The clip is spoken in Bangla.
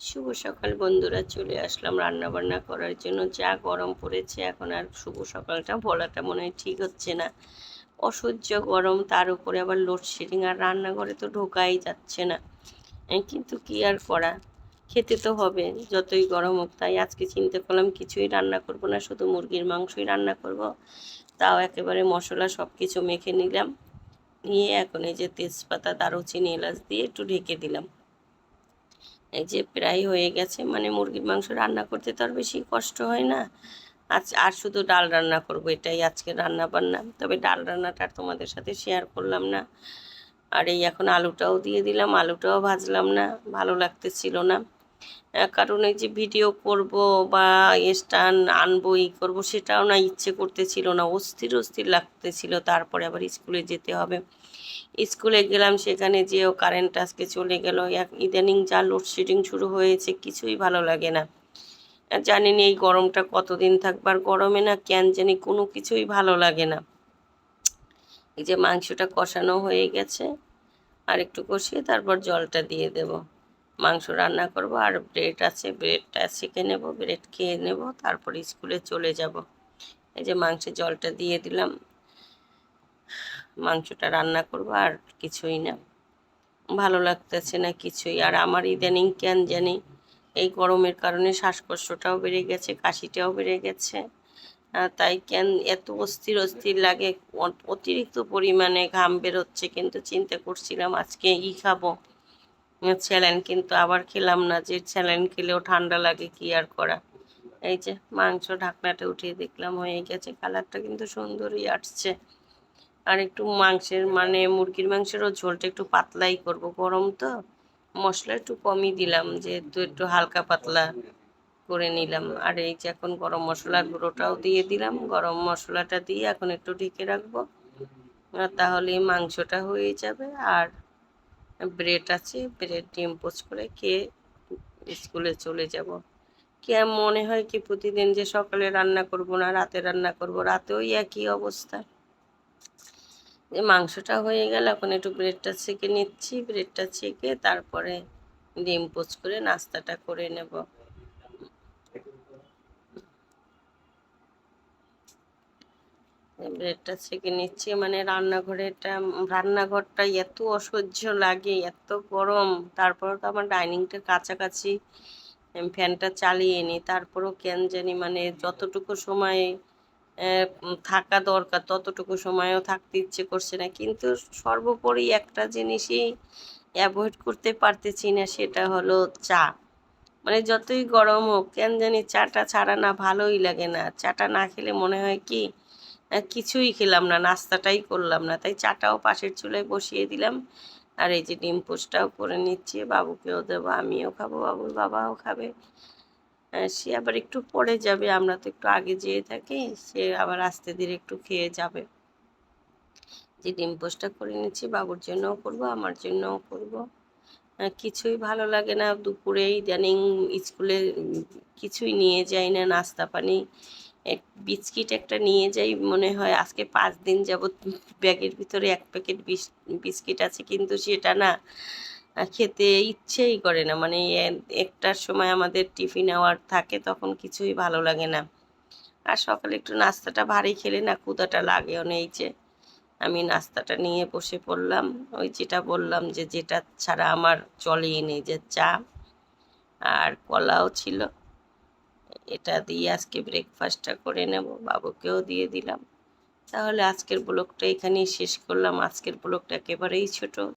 শুভ সকাল বন্ধুরা, চলে আসলাম রান্না বান্না করার জন্য। যা গরম পড়েছে, এখন আর শুভ সকালটা বলাটা মনে হয় ঠিক হচ্ছে না। অসহ্য গরম, তার উপরে আবার লোডশেডিং আর রান্নাঘরে তো ঢোকাই যাচ্ছে না। কিন্তু কি আর করা? খেতে তো হবে, যতই গরম হোক। তাই আজকে চিন্তা করলাম, কিছুই রান্না করব না, শুধু মুরগির মাংসই রান্না করব। তাও একেবারে মশলা সব কিছু মেখে নিলাম। নিয়ে এখন এই যে তেজপাতা, দারুচিনি, এলাচ দিয়ে একটু ঢেকে দিলাম। এই যে প্রায় হয়ে গেছে মানে মুরগির মাংস রান্না করতে তো আর বেশি কষ্ট হয় না। আজ আর শুধু ডাল রান্না করব, এটাই আজকে রান্না বান্না। তবে ডাল রান্নাটা তোমাদের সাথে শেয়ার করলাম না। আর এই এখন আলুটাও দিয়ে দিলাম, আলুটাও ভাজলাম না, ভালো লাগতেছিল না। কারণ এই যে ভিডিও করব বা স্টান আনব, ই করব, সেটাও না ইচ্ছে করতেছিল না। অস্থির অস্থির লাগতেছিল। তারপরে আবার স্কুলে যেতে হবে। স্কুলে গেলাম, সেখানে যেও কারেন্ট আজকে চলে গেল। ইদানিং যা লোডশেডিং শুরু হয়েছে, কিছুই ভালো লাগে না। আর জানি এই গরমটা কতদিন থাকবার গরমে না কেন জানি কোনো কিছুই ভালো লাগে না। এই যে মাংসটা কষানো হয়ে গেছে আর একটু কষিয়ে তারপর জলটা দিয়ে দেব। মাংস রান্না করব, আর ব্রেড আছে ব্রেডটা সেঁকে নেব ব্রেড খেয়ে নেব, তারপর স্কুলে চলে যাব। এই যে মাংসের জলটা দিয়ে দিলাম, মাংসটা রান্না করব, আর কিছুই না। ভালো লাগতেছে না কিছুই, আর আমার ইদানিং কেন জানি এই গরমের কারণে শ্বাসকষ্টটাও বেড়ে গেছে, কাশিটাও বেড়ে গেছে। তাই কেন এত অস্থির অস্থির লাগে অতিরিক্ত পরিমাণে ঘাম বেরোচ্ছে, কিন্তু চিন্তা করছিলাম আজকে ই খাব। স্যালাইন কিন্তু আবার খেলাম না। যে স্যালাইন খেলেও ঠান্ডা লাগে, কি আর করা? এই যে মাংস ঢাকনাটা উঠিয়ে দেখলাম, হয়ে গেছে। কালারটা কিন্তু সুন্দরই আসছে। আর একটু মাংসের মানে মুরগির মাংসেরও ঝোলটা একটু পাতলাই করব। গরম তো, মশলা একটু কমই দিলাম, যেহেতু একটু হালকা পাতলা করে নিলাম। আর এই যে এখন গরম মশলার গুঁড়োটাও দিয়ে দিলাম। গরম মশলাটা দিয়ে এখন একটু ঢেকে রাখব। তাহলে মাংসটা হয়ে যাবে। আর ব্রেড আছে, ব্রেড ডিম পোচ করে কে স্কুলে চলে যাব। কে মনে হয় কি প্রতিদিন যে সকালে রান্না করব না, রাতে রান্না করব, রাতেও একই অবস্থা। যে মাংসটা হয়ে গেল, এখন একটু ব্রেডটা ছেঁকে নিচ্ছি, ব্রেডটা ছেঁকে তারপরে ডিম পোচ করে নাস্তাটা করে নেব। ব্রেডটা ছেঁকে নিচ্ছি। মানে রান্নাঘরেটা রান্নাঘরটা এত অসহ্য লাগে, এত গরম। তারপর তো আমার ডাইনিংটার কাছাকাছি। ফ্যানটা চালিয়ে নিই। তারপরও কেন জানি মানে যতটুকু সময় থাকা দরকার, ততটুকু সময়ও থাকতে ইচ্ছে করছে না। কিন্তু সর্বোপরি একটা জিনিসই অ্যাভয়েড করতে পারতেছি না, সেটা হলো চা। মানে যতই গরম হোক, কেন জানি চাটা ছাড়া না ভালোই লাগে না। চাটা না খেলে মনে হয় কি কিছুই খেলাম না নাস্তাটাই করলাম না। তাই চাটাও পাশের চুলায় বসিয়ে দিলাম। আর এই যে ডিম পোস্টটাও করে নিচ্ছি বাবুকেও দেবো আমিও খাব বাবুর বাবাও খাবে। আহ, সে আবার একটু পরে যাবে আমরা তো একটু আগে যেয়ে থাকি সে আবার আস্তে ধীরে একটু খেয়ে যাবে। যে ডিম পোস্টটা করে নিচ্ছি বাবুর জন্যও করব আমার জন্যও করব। কিছুই ভালো লাগে না দুপুরে ইদানিং স্কুলে কিছুই নিয়ে যাই না নাস্তা পানি এক বিস্কিট একটা নিয়ে যাই মনে হয়, আজকে পাঁচ দিন যাবত ব্যাগের ভিতরে এক প্যাকেট বিস্কিট আছে কিন্তু সেটা না খেতে ইচ্ছেই করে না। মানে একটার সময় আমাদের টিফিন আওয়ার থাকে তখন কিছুই ভালো লাগে না। আর সকালে একটু নাস্তাটা ভারী খেলে না ক্ষুধাটা লাগেও নেই যে আমি নাস্তাটা নিয়ে বসে পড়লাম। ওই যেটা বললাম যে, যেটা ছাড়া আমার চলেই নেই, যে চা আর কলাও ছিল। এটা দিয়ে আজকে ব্রেকফাস্টটা করে নেব, বাবুকেও দিয়ে দিলাম। তাহলে আজকের ব্লগটা এখানেই শেষ করলাম। আজকের ব্লগটা একেবারেই ছোট।